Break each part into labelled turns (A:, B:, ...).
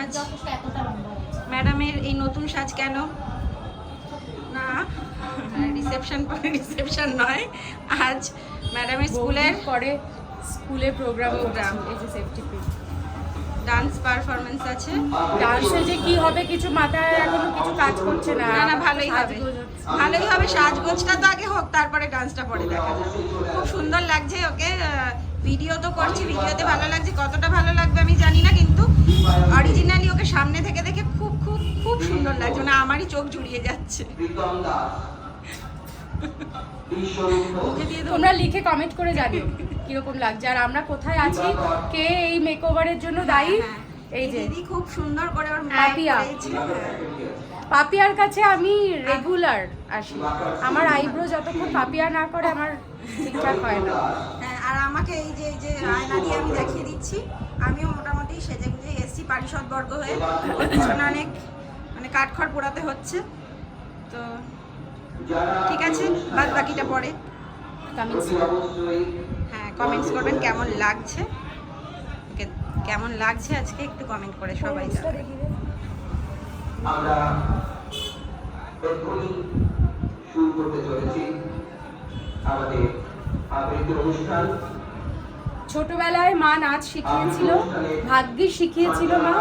A: সাজ। ম্যাডামের এই নতুন সাজ কেন? না রিসেপশন রিসেপশন নয়। আজ ম্যাডামের স্কুলের
B: পরে স্কুলে প্রোগ্রাম. প্রোগ্রাম এই যে সেফটি
A: ডান্স পারফরমেন্স আছে।
B: ডান্সে যে কি হবে কিছু মাথায় এখনও কিছু কাজ করছে না।
A: না না ভালোই হবে। ভালোই হবে সাজগোজটা তো আগে হোক তারপরে ডান্সটা পরে দেখা যাবে। খুব সুন্দর লাগছে ওকে ভিডিও তো করছি ভিডিওতে ভালো লাগছে কতটা ভালো লাগবে আমি জানি না কিন্তু অরিজিনালি ওকে সামনে থেকে দেখে খুব খুব খুব সুন্দর লাগছে মানে আমারই চোখ জুড়িয়ে যাচ্ছে।
B: তোমরা লিখে কমেন্ট করে জানিও কীরকম লাগছে আর আমরা কোথায় আছি কে এই মেকওভারের জন্য দায়ী?
A: হ্যাঁ,
B: এই যে।
A: দিদি খুব সুন্দর করে ওর
B: পাপিয়া।
A: হ্যাঁ
B: পাপিয়ার কাছে আমি রেগুলার আসি। আমার আইব্রো যতক্ষণ পাপিয়া না করে আমার ঠিকঠাক হয় না।
A: হ্যাঁ, আর আমাকে এই যে এই যে আয়না দিয়ে আমি দেখিয়ে দিচ্ছি আমিও মোটামুটি সেজে গুজে এসছি পারিষদ বর্গ হয়ে। ওর পিছনে অনেক মানে কাঠখড় পোড়াতে হচ্ছে। তো ঠিক আছে বাদ বাকিটা পরে।
B: কামিং
A: হ্যাঁ কমেন্টস করবেন কেমন লাগছে? ওকে কেমন লাগছে আজকে? একটু কমেন্ট করে সবাই
C: আমরা শুরু করতে চলেছি আমাদের অনুষ্ঠান।
B: ছোটবেলায় মা নাচ শিখিয়েছিল ভাগ্যিস শিখিয়েছিল মা।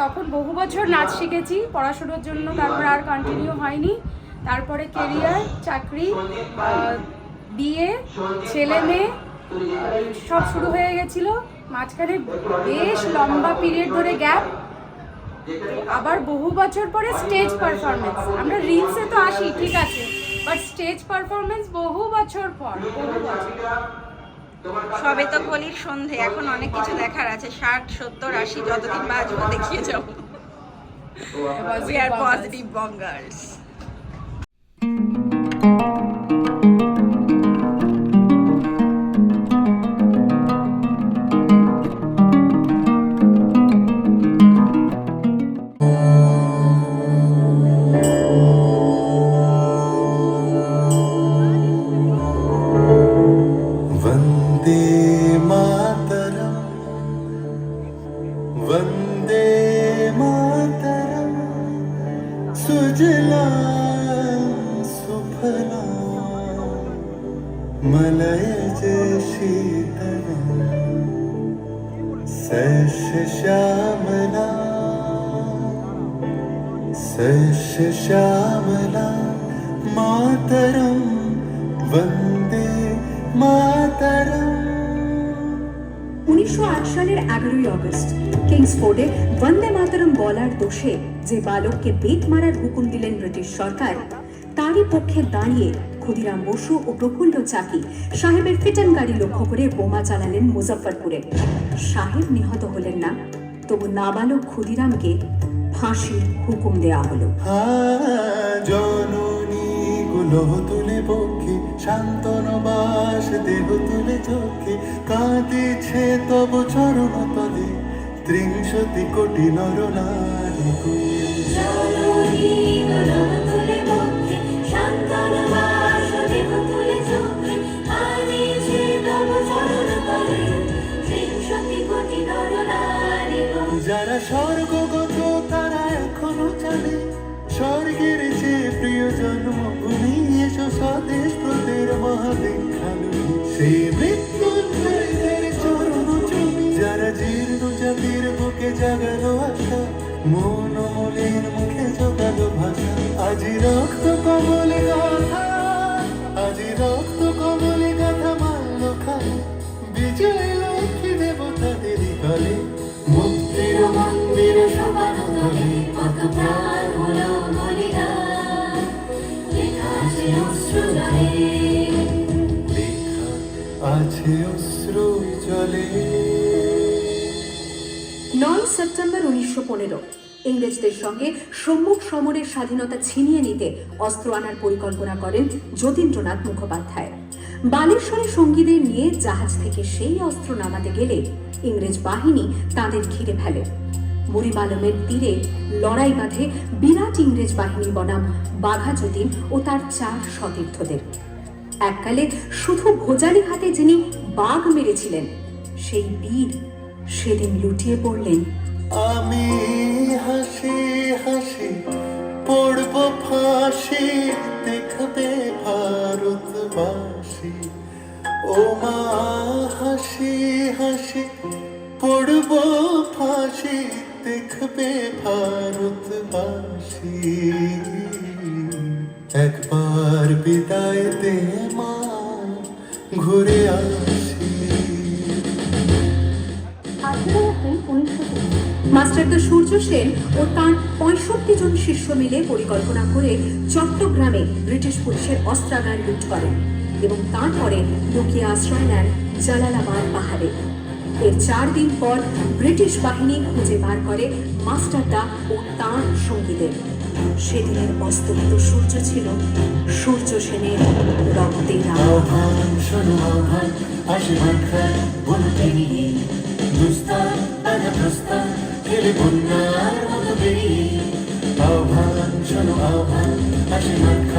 B: তখন বহু বছর নাচ শিখেছি পড়াশোনার জন্য তারপর আর কন্টিনিউ হয়নি। তারপরে কেরিয়ার চাকরি বিয়ে ছেলে মেয়ে সব শুরু হয়ে গেছিল। মাঝখানে বেশ লম্বা পিরিয়ড ধরে গ্যাপ আবার বহু বছর পরে স্টেজ পারফরমেন্স আমরা রিলসে তো আসি ঠিক আছে। বাট স্টেজ পারফরমেন্স বহু বছর পর বহু বছর।
A: সবে তো কলির সন্ধে এখন অনেক কিছু দেখার আছে ষাট সত্তর আশি যতদিন বাঁচবো দেখিয়ে যাব। We are positive bongers.
D: वन्दे मातरं सुजला सुफला। मलयज शीतल सषश्यावला सषश्यावला मातरं वन्दे मातरम्।
E: উনিশশো আট সালের এগারোই অগস্ট বন্দে বলার দোষে যে বালককে বেত মারার হুকুম দিলেন ব্রিটিশ সরকার, তারই পক্ষে দাঁড়িয়ে ক্ষুদিরাম বসু ও প্রফুল্ল চাকি সাহেবের গাড়ি লক্ষ্য করে বোমা চালালেন মুজফ্ফরপুরে। সাহেব নিহত হলেন না, তবু নাবালক ক্ষুদিরামকে ফাঁসির হুকুম দেয়া হলো।
D: জননী গুলহ তুলে পক্ষে দেহ তুলে চোখে, কাঁদিছে তব চরণ তলে ত্রিংশতি কোটি নর যারা স্বর্গগত তারা এখনও জানে স্বর্গের যে প্রিয় জন্মভূমি এসো স্বদেশ মহাদীক্ষালু সে মৃত্যুঞ্জয়ের চরণ চুমি, যারা জীর্ণ জাতির বুকে আশা, মন মনের মুখে জোগালো ভাষা। আজি রক্ত গাথা জলে।
E: নয় সেপ্টেম্বর উনিশশো পনেরো। ইংরেজদের সঙ্গে সম্মুখ সমরের স্বাধীনতা ছিনিয়ে নিতে অস্ত্র আনার পরিকল্পনা করেন যতীন্দ্রনাথ মুখোপাধ্যায়। বালেশ্বরে সঙ্গীদের নিয়ে জাহাজ থেকে সেই অস্ত্র নামাতে গেলে ইংরেজ বাহিনী তাদের ঘিরে ফেলে। বুড়িবালমের তীরে লড়াই বাঁধে বিরাট ইংরেজ বাহিনী বনাম বাঘা যতীন ও তার চার সতীর্থদের। এককালে শুধু ভোজালি হাতে যিনি বাঘ মেরেছিলেন, সেই বীর সেদিন লুটিয়ে পড়লেন।
D: আমি হাসি হাসি পড়ব ফাঁসি, দেখবে ভারতবাসী। ও মা, হাসি হাসি পড়ব ফাঁসি, দেখবে ভারতবাসী। একবার বিদায় দে ঘুরে
E: এপ্রিল মাস্টারদা সূর্য সেন ও তার পঁয়ষট্টি জন শিষ্য মিলে পরিকল্পনা করে চট্টগ্রামে ব্রিটিশ পুলিশের অস্ত্রাগার লুট করেন এবং তারপরে লুকিয়ে আশ্রয় নেন জালালাবাদ পাহাড়ে। এর চার দিন পর ব্রিটিশ বাহিনী খুঁজে বার করে মাস্টারদা ও তাঁর সঙ্গীদের। সেদিনের অস্তমিত সূর্য ছিল সূর্য সেনের রক্তে
D: আহ্বান শোনো আহ্বান আশীর্বাদ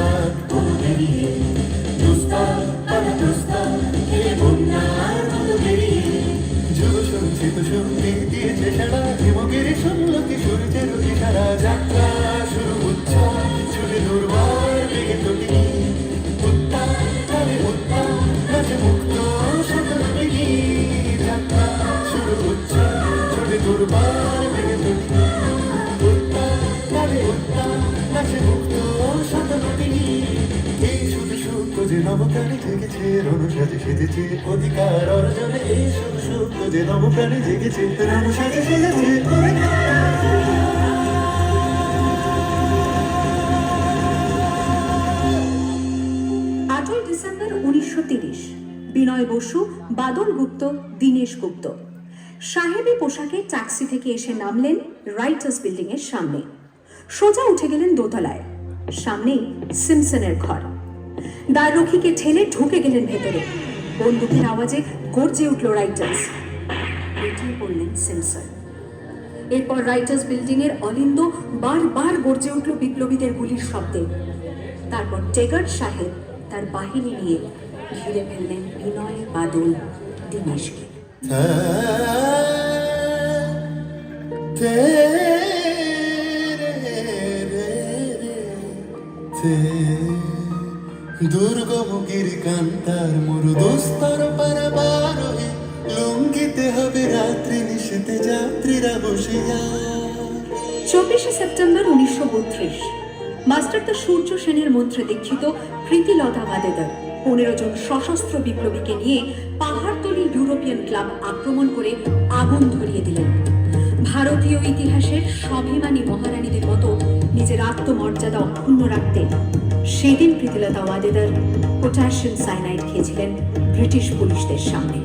D: যে নবপ্রাণী জেগেছে রণসাজে সেজেছে, অধিকার অর্জনে এই শুধু সূক্ষ্ম যে নবপ্রাণী জেগেছে রণসাজে সেজেছে
E: ডিসেম্বর উনিশশো বিনয় বসু, বাদল গুপ্ত, দীনেশ গুপ্ত। সাহেবী পোশাকে ট্যাক্সি থেকে এসে নামলেন রাইটার্স বিল্ডিং এর সামনে। সোজা উঠে গেলেন দোতলায়। সামনেই সিমসনের ঘর। দ্বাররক্ষীকে ঠেলে ঢুকে গেলেন ভেতরে। বন্দুকের আওয়াজে গর্জে উঠল রাইটার্স। উঠে পড়লেন এরপর রাইটার্স বিল্ডিং এর অলিন্দ বারবার গর্জে উঠল বিপ্লবীদের গুলির শব্দে। তারপর টেগার সাহেব তার বাহিনী নিয়ে ঘিরে ফেললেন বিনয় বাদল দীনেশকে।
D: দুর্গমুখীর কান্তার মরু দোস্তর পারাবার লঙ্গিতে হবে রাত্রি নিশীতে যাত্রীরা বসিয়া।
E: চব্বিশে সেপ্টেম্বর উনিশশো বত্রিশ। মাস্টার দ্য সূর্য সেনের মন্ত্রে দীক্ষিত প্রীতিলতা বাদেদার পনেরো জন সশস্ত্র বিপ্লবীকে নিয়ে পাহাড়তলি ইউরোপিয়ান ক্লাব আক্রমণ করে আগুন ধরিয়ে দিলেন। ভারতীয় ইতিহাসের স্বাভিমানী মহারানীদের মতো নিজের আত্মমর্যাদা অক্ষুণ্ণ রাখতে সেদিন প্রীতিলতা ওয়াদেদার পটাশিয়াম সাইনাইড খেয়েছিলেন ব্রিটিশ পুলিশদের সামনে।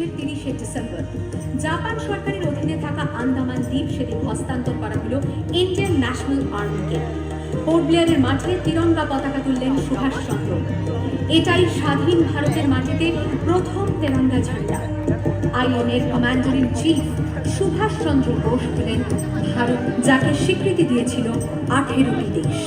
E: তেতাল্লিশের তিরিশে ডিসেম্বর। জাপান সরকারের অধীনে থাকা আন্দামান দ্বীপ সেদিন হস্তান্তর করা হলো ইন্ডিয়ান ন্যাশনাল আর্মিকে মাঠে তিরঙ্গা পতাকা তুললেন এটাই স্বাধীন ভারতের মাটিতে প্রথম তেরঙ্গা ঝান্ডা। আইএনএর commander in chief Subhash Chandra Bose হলেন ভারত, যাকে স্বীকৃতি দিয়েছিল আঠেরোটি দেশ।